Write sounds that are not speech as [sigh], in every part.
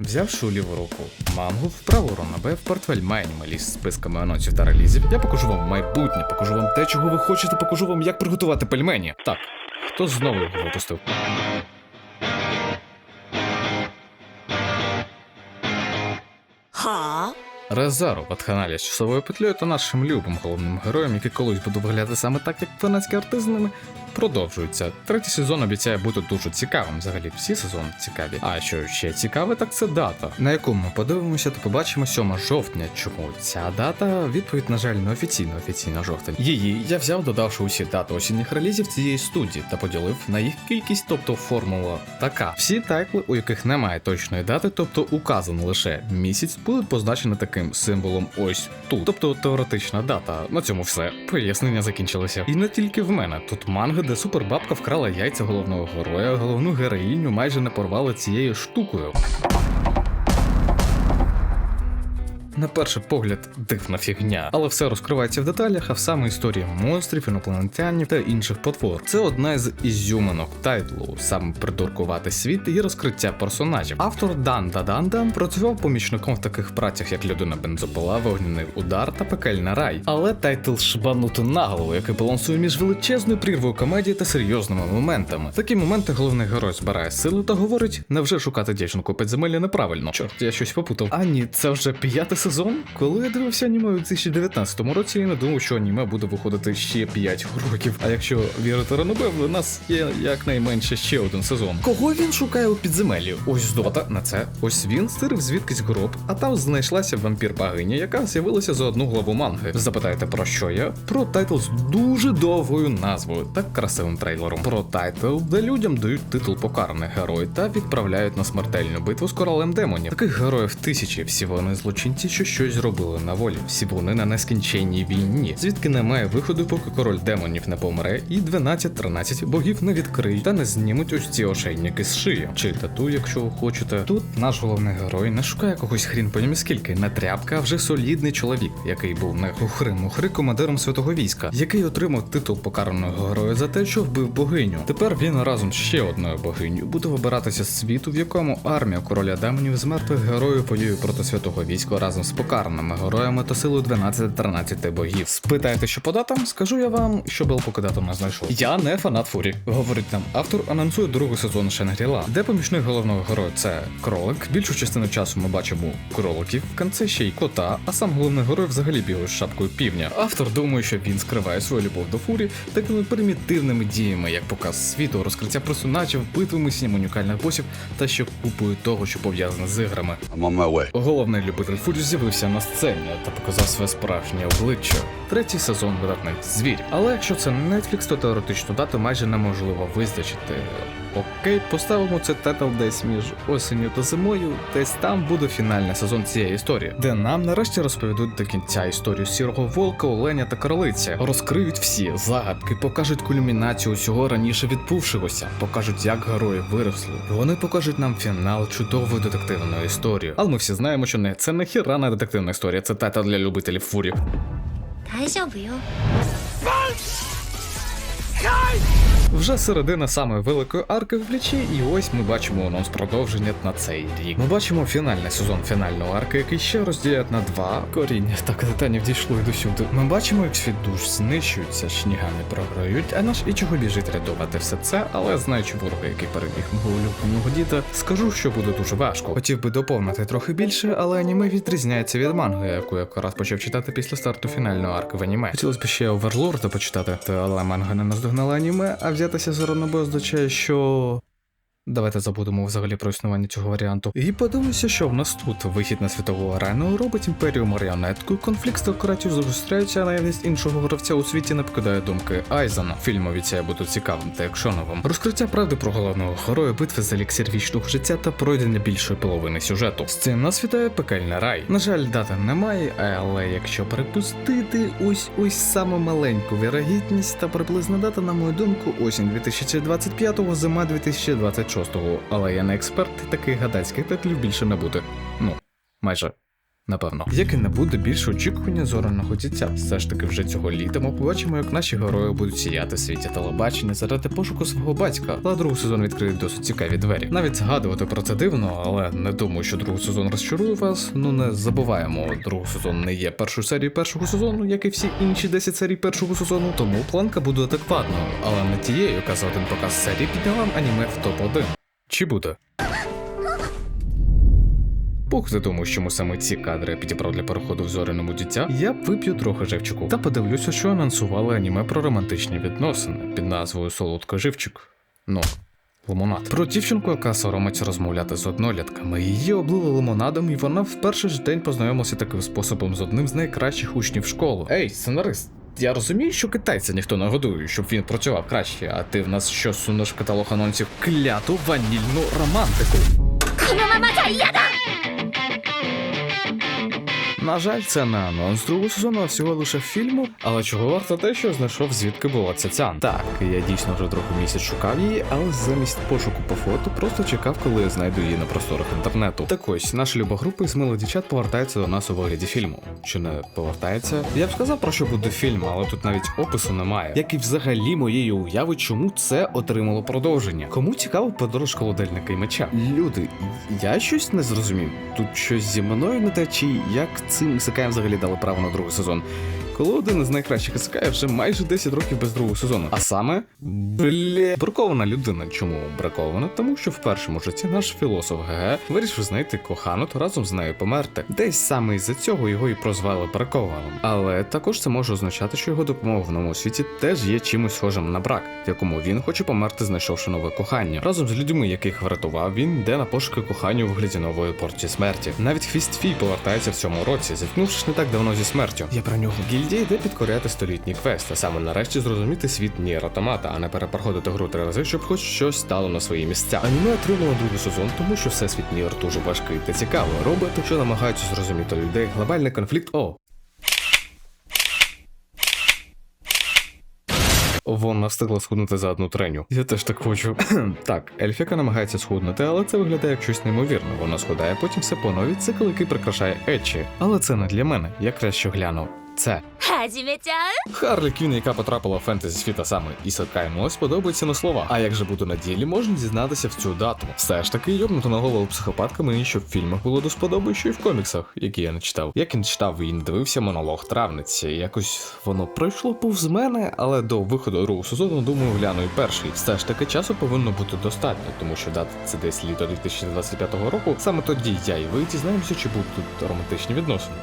Взявши у ліву руку мангу, в праву ронабе в портфель має анімаліст з списками анонсів та релізів. Я покажу вам майбутнє, покажу вам те, чого ви хочете, покажу вам, як приготувати пельмені. Так, хто знову його випустив? Ха? Резару Ватханалія з часовою петлею та нашим любим головним героєм, який колись буде виглядати саме так, як фанатські артизанами, продовжується. Третій сезон обіцяє бути дуже цікавим. Взагалі всі сезони цікаві. А що ще цікаве, так це дата, на яку ми подивимося та побачимо 7 жовтня. Чому ця дата? Відповідь, на жаль, не офіційна, офіційна жовтень. Її я взяв, додавши усі дати осінніх релізів цієї студії та поділив на їх кількість, тобто формула така. Всі тайтли, у яких немає точної дати, тобто указано лише місяць, будуть позначені таким символом ось тут. Тобто теоретична дата. На цьому все. Пояснення закінчилося. І не тільки в мене. Тут манга, де супербабка вкрала яйця головного героя, головну героїню майже не порвали цією штукою. На перший погляд, дивна фігня, але все розкривається в деталях, а в саме історії монстрів, інопланетянів та інших потвор. Це одна з ізюминок тайтлу, саме придуркувати світ і розкриття персонажів. Автор Дан Дадандан працював помічником в таких працях, як людина бензопила, вогняний удар та пекельний рай. Але тайтл шбанути наголо, який балансує між величезною прірвою комедії та серйозними моментами. В такі моменти головний герой збирає силу та говорить: невже шукати дівчинку підземелля неправильно? Чорт, я щось попутав. А ні, це вже п'ятий сезон. Коли я дивився аніме у 2019 році, я не думав, що аніме буде виходити ще 5 років. А якщо вірити Ранобе, в нас є якнайменше ще один сезон. Кого він шукає у підземеллі? Ось дота на це. Ось він стирив звідкись гроб, а там знайшлася вампір богиня, яка з'явилася за одну главу манги. Запитаєте про що я? Про тайтл з дуже довгою назвою та красивим трейлером. Про тайтл, де людям дають титул покараний герой та відправляють на смертельну битву з королем демонів. Таких героїв тисячі, всі вони злочинці, що щось зробили на волі. Всі вони на нескінченній війні, звідки немає виходу, поки король демонів не помре, і 12-13 богів не відкриють та не знімуть ось ці ошейники з шиї. Чи тату, якщо хочете. Тут наш головний герой не шукає когось хрін понімі скільки, не тряпка, а вже солідний чоловік, який був не хухри-мухри командиром святого війська, який отримав титул покараного героя за те, що вбив богиню. Тепер він разом з ще одною богиню буде вибиратися з світу, в якому армія короля демонів з мертвих героїв воює проти святого війська разом з покараними героями та силою 12-13 богів. Спитаєте, що по датам? Скажу я вам, що Бел поки дату не знайшов. Я не фанат фурі. Говорить нам автор, анонсує другий сезон Шенгріла, де помічник головного героя це кролик. Більшу частину часу ми бачимо кроликів, в кінці ще й кота, а сам головний герой взагалі бігає з шапкою півня. Автор думає, що він скриває свою любов до фурі такими примітивними діями, як показ світу, розкриття персонажів, битвами сім унікальних босів та ще купою того, що пов'язане з іграми. Головний любитель фурі з'явився на сцені та показав своє справжнє обличчя. Третій сезон видатних звірів. Але якщо це Netflix, то теоретичну дату майже неможливо визначити. Окей, поставимо це тетл десь між осінню та зимою, десь там буде фінальний сезон цієї історії, де нам нарешті розповідуть до кінця історію сірого волка, оленя та королиці, розкриють всі загадки, покажуть кульмінацію усього раніше відбувшогося, покажуть, як герої виросли. Вони покажуть нам фінал чудової детективної історії. Але ми всі знаємо, що не це не хірана детективна історія, це тета для любителів фурів. Хай! Вже середина самої великої арки в плечі, і ось ми бачимо анонс продовження на цей рік. Ми бачимо фінальний сезон фінальної арки, який ще розділяють на два коріння. Так титанів дійшло і досюди. Ми бачимо, як світ душ знищується, шнігани програють, а наш і чого біжить рятувати все це, але знаючи ворога, який переміг мого улюбленого діда, скажу, що буде дуже важко. Хотів би доповнити трохи більше, але аніме відрізняється від манги, яку я якраз почав читати після старту фінальної арки в аніме. Хотілося б ще Оверлорда почитати, та але манга не наздогнала аніме, а взятися за Ронобе означає, що. Давайте забудемо взагалі про існування цього варіанту. І подивимося, що в нас тут вихід на світову арену робить імперію маріонетку, конфлікт стократів зустрічається, а наявність іншого гравця у світі не покидає думки Айзена. Фільм обіцяє бути цікавим та екшоновим. Розкриття правди про головного героя, битви за еліксір вічного життя та пройдення більшої половини сюжету. З цим нас вітає пекельний рай. На жаль, дати немає, але якщо припустити ось ось саме маленьку вірогідність та приблизна дата, на мою думку, осінь 2025-го, зима 2026-го. Але я не експерт і таких гадацьких титлів більше не буде. Ну, майже Напевно, як і не буде більше очікування зореного дитя. Все ж таки, вже цього літа ми побачимо, як наші герої будуть сіяти в світі телебачення заради пошуку свого батька. Але другий сезон відкриє досить цікаві двері. Навіть згадувати про це дивно, але не думаю, що другий сезон розчарує вас. Ну не забуваємо, другий сезон не є першою серією першого сезону, як і всі інші 10 серій першого сезону. Тому планка буде адекватною, але не тією, яка за один показ серії підняла аніме в топ 1 Чи буде? Бог задумав, чому саме ці кадри підібрав для переходу в зоряному дитя, я вип'ю трохи живчику та подивлюся, що анонсували аніме про романтичні відносини під назвою Солодко живчик. Ну. Лимонад. Про дівчинку, яка соромиться розмовляти з однолітками. Її облили лимонадом, і вона в перший ж день познайомилася таким способом з одним з найкращих учнів школи. Ей, сценарист, я розумію, що китайця ніхто не годує, щоб він працював краще, а ти в нас що сунеш каталог анонсів кляту ванільну романтику. На жаль, це не анонс другого сезону, а всього лише фільму. Але чого варто те, що знайшов звідки була ця цян. Так, я дійсно вже трохи місяць шукав її, але замість пошуку по фото просто чекав, коли я знайду її на просторах інтернету. Так ось наша люба група із милих дівчат повертається до нас у вигляді фільму. Чи не повертається? Я б сказав, про що буде фільм, але тут навіть опису немає. Як і взагалі моєї уяви, чому це отримало продовження. Кому цікаво подорож колодельника і меча? Люди, я щось не зрозумів. Тут щось зі мною не те, чи як це цим ісакаям взагалі дали право на другий сезон. Коли один із найкращих ісакаїв вже майже 10 років без другого сезону. А саме блє бракована людина. Чому бракована? Тому що в першому житті наш філософ ГГ вирішив знайти кохану та разом з нею померти. Десь саме із-за цього його і прозвали бракованим. Але також це може означати, що його допомога в новому світі теж є чимось схожим на брак, в якому він хоче померти, знайшовши нове кохання. Разом з людьми, яких врятував, він йде на пошуки кохання у вигляді нової порції смерті. Навіть хвіст Фій повертається в цьому році, зіткнувшись не так давно зі смертю. Я про нього. Гільдія йде підкоряти столітній квест, а саме нарешті зрозуміти світ Ніер Автомата, а не перепроходити гру три рази, щоб хоч щось стало на свої місця. Аніме отримало другий сезон, тому що всесвіт Ніер дуже важкий та цікавий. Роботи, що намагаються зрозуміти людей, глобальний конфлікт. О, Вона встигла схуднути за одну треню. Я теж так хочу. [coughs] так, Ельфіка намагається схуднути, але це виглядає як щось неймовірне. Вона схудає, потім все по новій цикл, який прикрашає Ечі. Але це не для мене. Я краще гляну це. Харлі Квін, яка потрапила в фентезі світа саме і садкаємось, подобається на слова. А як же буде на ділі, можна дізнатися в цю дату. Все ж таки, йобнуто на голову психопатка мені, що в фільмах було до сподоби, що і в коміксах, які я не читав. Як і не читав і не дивився монолог травниці. Якось воно пройшло повз мене, але до виходу другого сезону, думаю, гляну і перший. Все ж таки часу повинно бути достатньо, тому що дата це десь літо 2025 року. Саме тоді я і ви дізнаємося, чи будуть тут романтичні відносини.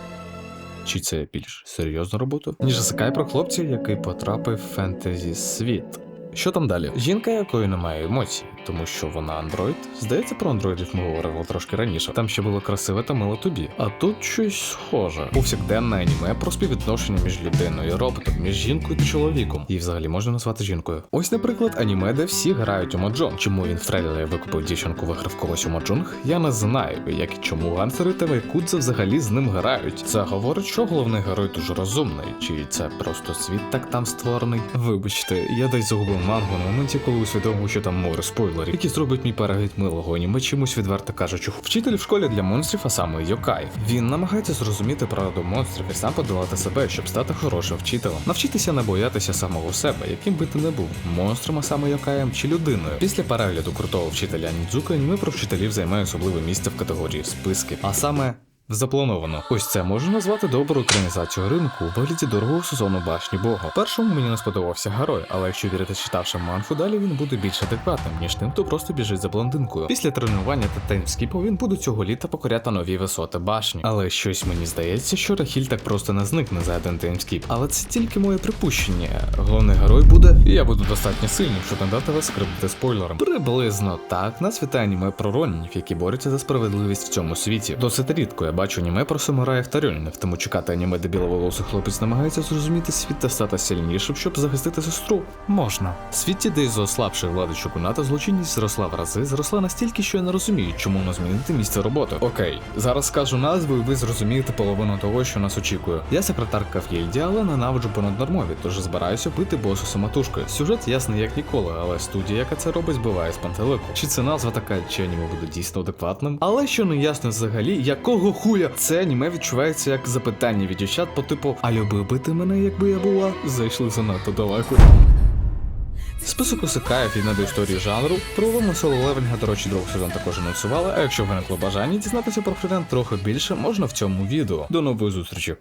Чи це більш серйозна робота? Ніж Ісакай про хлопця, який потрапив в фентезі світ. Що там далі? Жінка, якої немає емоцій, тому що вона андроїд. Здається, про андроїдів ми говорили трошки раніше. Там ще було красиве та мило тобі. А тут щось схоже. Повсякденне аніме про співвідношення між людиною і роботом, між жінкою та чоловіком. Її взагалі можна назвати жінкою. Ось, наприклад, аніме, де всі грають у Моджон. Чому він в трейлері викупив дівчинку, виграв когось у Моджонг, я не знаю. Як і чому гансери та вайкудзе взагалі з ним грають. Це говорить, що головний герой дуже розумний, чи це просто світ так там створений. Вибачте, я десь загубив мангу на моменті, коли усвідомив, що там море спойлерів, які зробить мій перегляд милого аніме чимось відверто кажучи. Вчитель в школі для монстрів, а саме Йокай. Він намагається зрозуміти правду монстрів і сам подолати себе, щоб стати хорошим вчителем. Навчитися не боятися самого себе, яким би ти не був монстром, а саме Йокаєм чи людиною. Після перегляду крутого вчителя Нідзука аніме про вчителів займає особливе місце в категорії списки, а саме. Заплановано. Ось це можна назвати добру екранізацію ринку у вигляді дорогого сезону башні Бога. Першому мені не сподобався герой, але якщо вірити читавши манху, далі він буде більш адекватним, ніж тим, хто просто біжить за блондинкою. Після тренування та таймскіпу він буде цього літа покоряти нові висоти башні. Але щось мені здається, що Рахіль так просто не зникне за один таймскіп. Але це тільки моє припущення. Головний герой буде, я буду достатньо сильним, щоб не дати вас скрипти спойлером. Приблизно так нас вітає аніме про ронінів, які борються за справедливість в цьому світі. Досить рідко я бачу аніме про самураїв та рьонінів, тому чекати аніме, де біловолосий хлопець намагається зрозуміти світ та стати сильнішим, щоб захистити сестру. Можна. Світі, де із ослабшої влади Чокуната злочинність зросла в рази, зросла настільки, що я не розумію, чому не змінити місце роботи. Окей, зараз скажу назву, і ви зрозумієте половину того, що нас очікує. Я секретарка в гільдії, але ненавиджу понаднормові, тож збираюся бити босу самотужкою. Сюжет ясний як ніколи, але студія, яка це робить, збиває з пантелику. Чи це назва така, чи аніме буде дійсно адекватним? Але що не ясно взагалі, якого ху хуя? Це аніме відчувається як запитання від дівчат по типу А любив би ти мене, якби я була? Зайшли занадто далеко. Список усикає від до історії жанру. Про умовно соло левелінга, до речі, другий сезон також анонсували, а якщо виникло бажання дізнатися про фріден трохи більше, можна в цьому відео. До нової зустрічі!